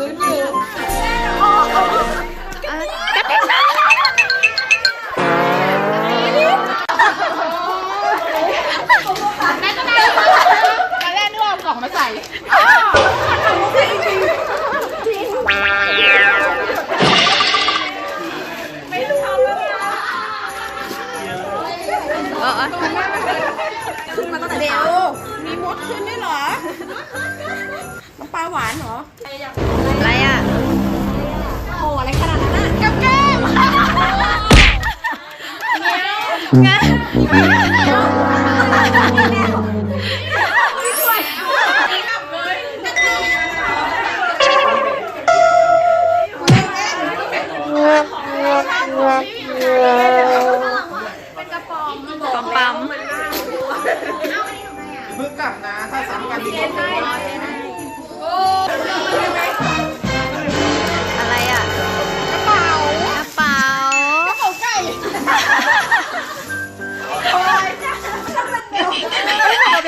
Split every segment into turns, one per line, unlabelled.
ตอนแรกนึกว่าเอากล่องมาใส่
เออ
เดี๋ยวมีมดขึ้นด้วยเหรอน้ำปลาหวานเหรอ
ปั๊มปั๊ม
เพิ่งกลับนะ ถ้าซ้ำกันดี
อะไ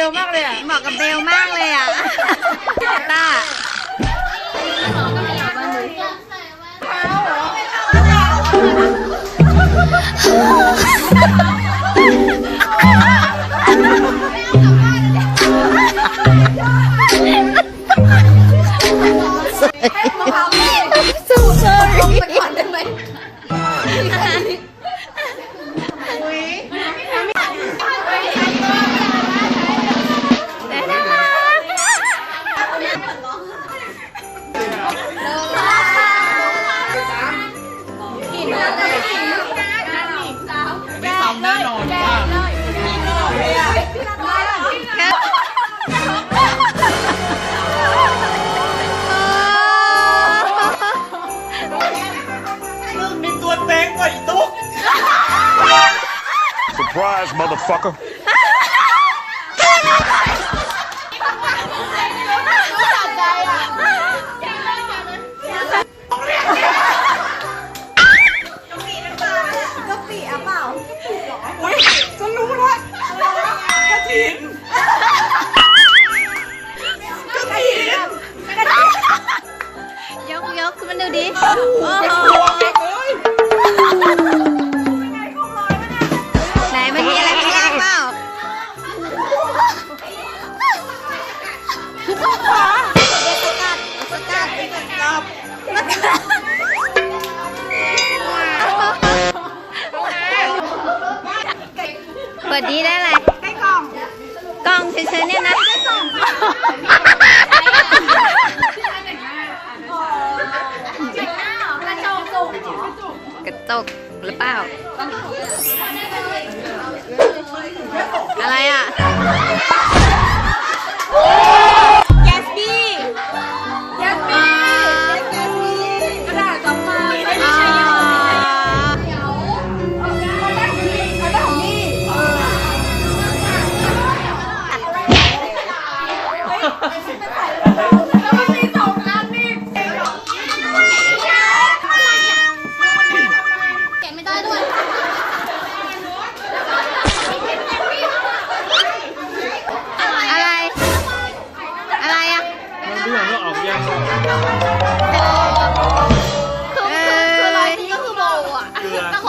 เบลมากเลยอะเหมาะกับเบลมากเลยอะ
motherfucker.
เปิ
ดดีได้อะไรได้กล่องกล่องเฉยๆเนี่ยนะกระจกหรือเปล่า อะไรอะ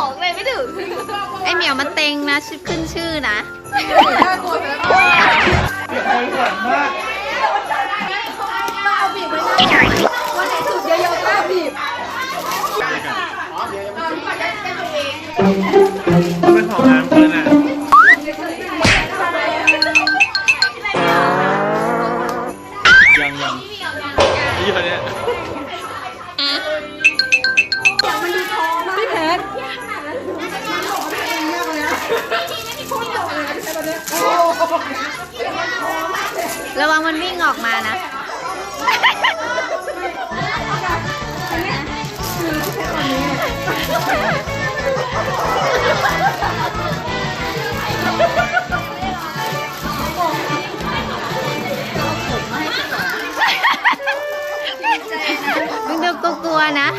องเล
ย
ไม่
ถึง
ไอเหมียวมันเต็งนะชื่อขึ้นชื่อนะ
วันไห
ระวังมันวิ่งออกมานะมึงดูกลัวๆนะ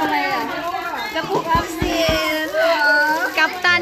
อะไรอะกระปุกออมสิน